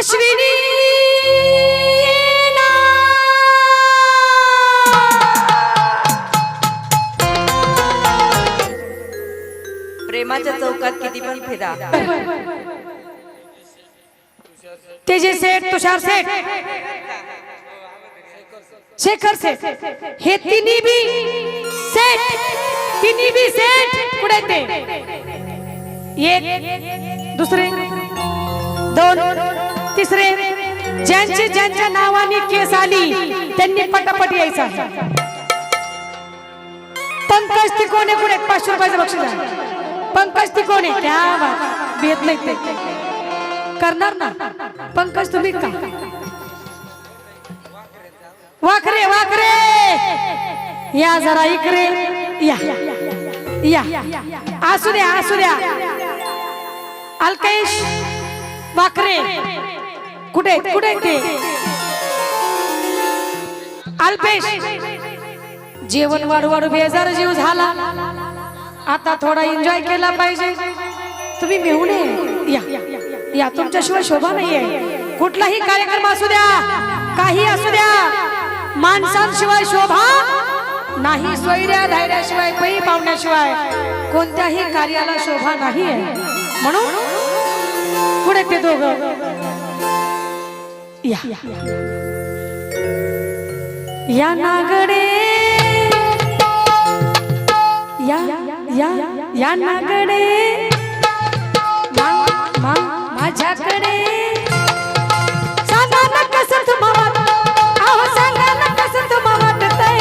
अश्विनी प्रेमाच्या चौकात किती पण फिरा. तेजे सेठ तुषार सेठ शेखर सेठ हे तिन्ही बी सेठ तिन्ही बी सेठ पुढे ते? एक दुसरे. दोन. तिसरे ज्यांची ज्यांच्या नावाने केस आली त्यांनी पटापट यायचा. पंकज तिकोणे कुठे? पाचशे रुपयाचं बक्षीस आहे. पंकज तिकोणे त्या बात. येत नाही ते. करणार ना? पंकज तुम्ही का? वाखरे वाखरे या जरा इकडे. या. या. असू द्या असू द्या. अल्केश वाखरे कुठे? कुठे? ते अल्पेश! जेवण वाढू वाढू बेजार जीव झाला. आता थोडा एन्जॉय केला पाहिजे. तुम्ही मेहुणे या. या. तुमच्याशिवाय शोभा नाहीये. कुठलाही कार्यक्रम असू द्या. काही असू द्या. माणसांशिवाय शोभा नाही. स्वैर्या धैर्याशिवाय पै पावण्याशिवाय कोणत्याही कार्याला शोभा नाही आहे म्हणून पुढे ते दोघ? या. या नागडे. या या या नागडे. माझ्याकडे. सांगा ना कसं तुम्हाला अहो सांगा ना कसं तुम्हाला वाटतंय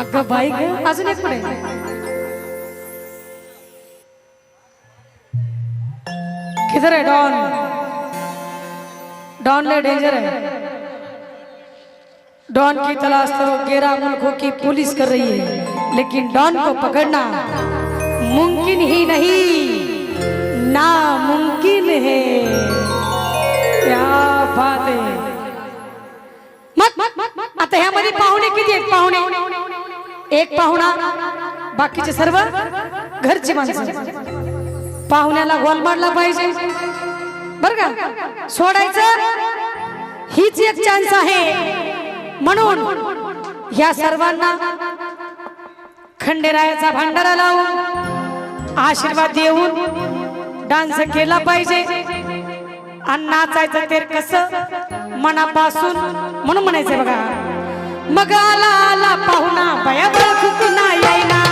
अगं बाई ग अजून एक पुढे. किधर है डॉन? डॉन ले डेंजर है डॉन की तलाश तो गेरा मुल्कों की पुलिस कर रही है। लेकिन डॉन को पकड़ना मुमकिन ही नहीं। नामुमकिन है। क्या बात है। मत मत आता ह्यामध्ये पाहुणे किती आहेत पाहुणे। एक पाहुणा बाकीचे सर्व घरची माणसं। पाहुण्याला गोलमाडला पाहिजे। बर का? सोडायचं? हीच एक चान्स आहे. म्हणून ह्या सर्वांना खंडेरायाचा भांडारा लावून आशीर्वाद देऊन डान्स केला पाहिजे. आणि नाचायचं ते कसं? मनापासून म्हणून म्हणायचं बघा. मग आला आला पाहुणा बया ना येईना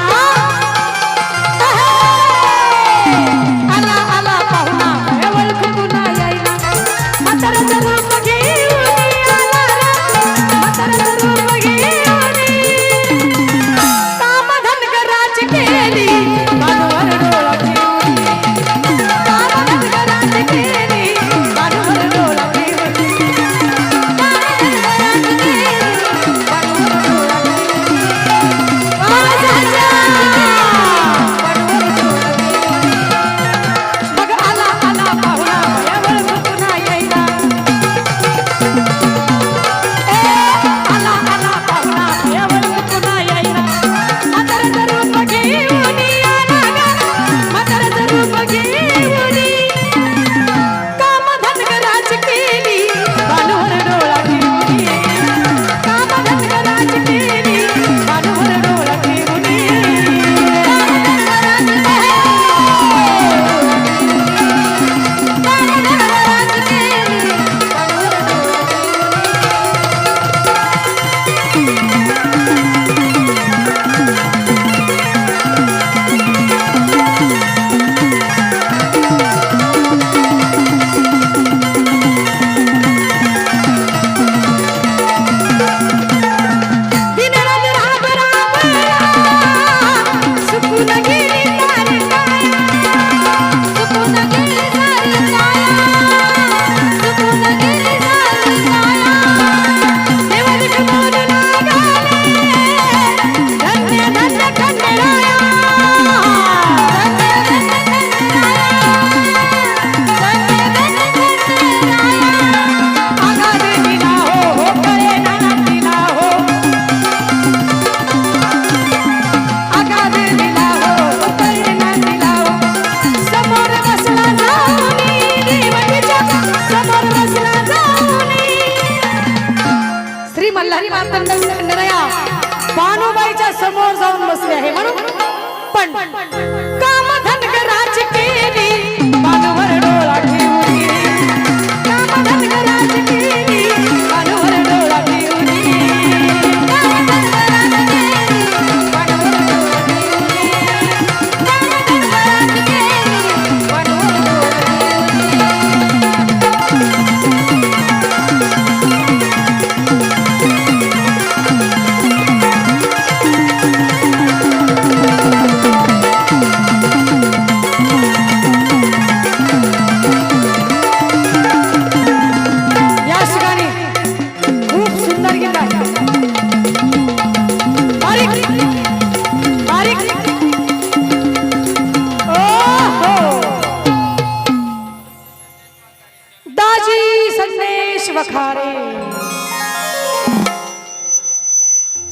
पण काम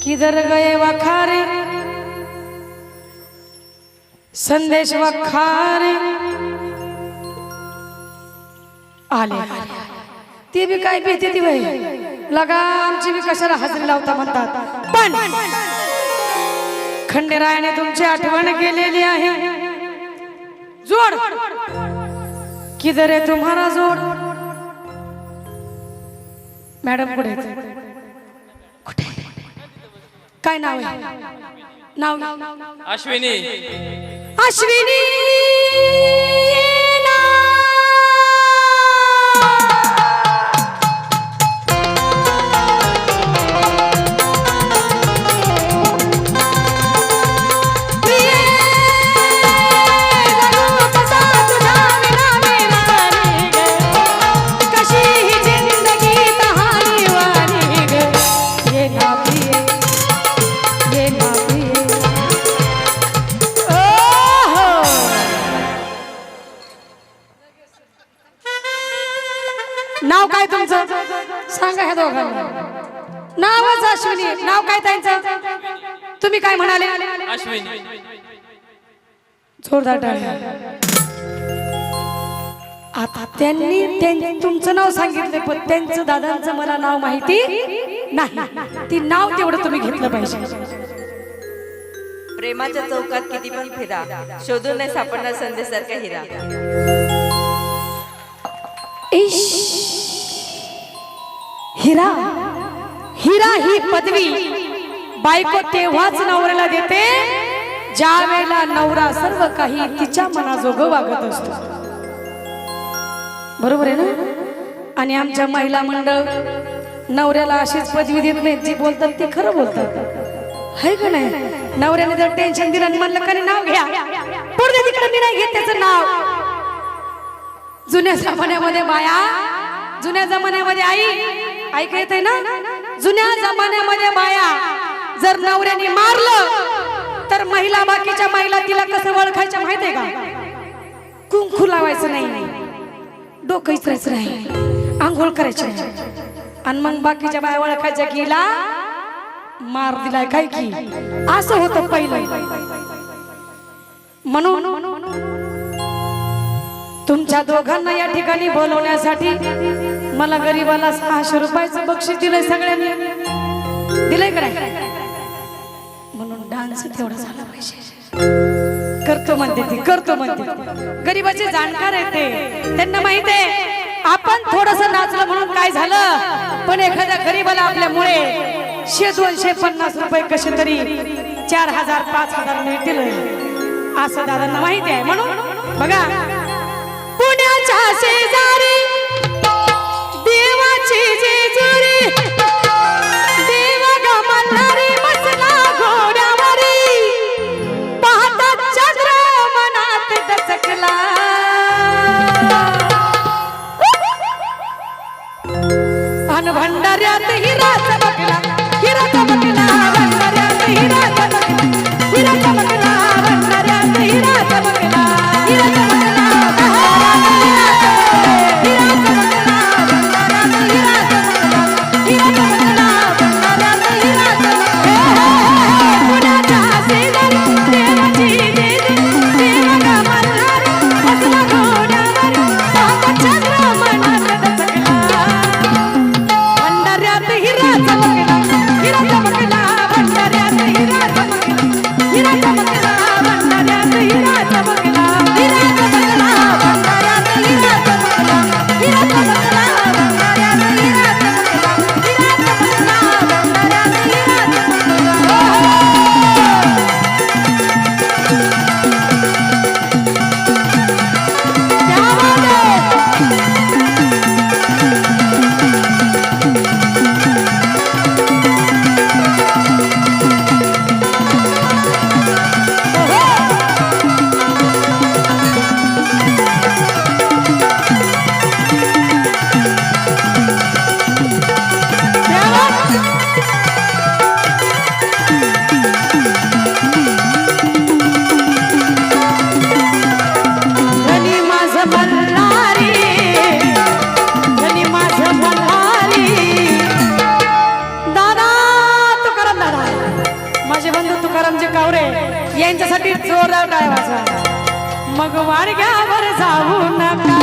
किधर गए वखारे? संदेश वखारे। आले। ती बी काय पिते ती वय लगा आमची बी कशाला हजरी लावता म्हणतात? पण खंडेरायाने तुमची आठवण केलेली आहे. जोड. किधर आहे तुम्हारा जोड? मॅडम पुढे काय नाव आहे? नाव अश्विनी. अश्विनी. सांगा ह्या दोघांना. नावच अश्विनी नाव काय त्यांचं? तुम्ही काय म्हणाले? अश्विनी. जोरदार टाळ्या. आता त्यांनी त्यां- तुमचं नाव सांगितलं पण त्यांचं दादांचं मला नाव माहिती नाही. ती नाव तेवढं तुम्ही घेतलं पाहिजे. प्रेमाच्या चौकात किती पण फिरा शोधून नाही सापडणार संदेशासारखा हिरा. इश. हिरा. हिरा ही पदवी बायको तेव्हाच नवऱ्याला देते ज्या वेळेला नवरा सर्व काही तिच्या मनाजोग वागत असतो. बरोबर आहे ना? आणि आमच्या महिला मंडळ नवऱ्याला अशीच पदवी देत नाही जी बोलतात ते खरं बोलतात. है का नाही? नवऱ्याने जर टेन्शन दिलं आणि म्हणलं का नाव घ्या. पुढे तिकडे मी नाही घेत त्याचं नाव. जुन्या जमान्यामध्ये बाया जुन्या जमान्यामध्ये आई ऐक येत आहे ना? जुन्या जमान्यामध्ये बाया जर नवऱ्याने मारलं तर महिला बाकीच्या महिला तिला कसं ओळखायच्या माहितीये का? कुंकू लावायचं नाही. डोकं इचरायचं नाही. आंघोळ करायची आणि मग बाकीच्या बाया ओळखायच्या की मार दिलाय काय की? असं होतं पहिलं. म्हणून तुमच्या दोघांना या ठिकाणी बोलवण्यासाठी मला गरीबाला सहाशे रुपयाचं बक्षीस दिलंय सगळ्यांनी. दिलंय का नाही? म्हणून डान्स तेवढा झाला पाहिजे. करतो म्हणते ती करतो म्हणते गरीबाचे जाणकार आहे ते. त्यांना माहीत आहे आपण थोडस नाचलं म्हणून काय झालं? पण एखाद्या गरीबाला आपल्यामुळे शे दोनशे पन्नास रुपये कसे तरी चार हजार पाच हजार मिळतील. असं दादांना माहिती आहे. म्हणून बघा पुण्याच्या शेजारी देवाची जेजुरी त्यांच्यासाठी जोरदार काय वाचा मग वाडग्यावर जाऊ नका.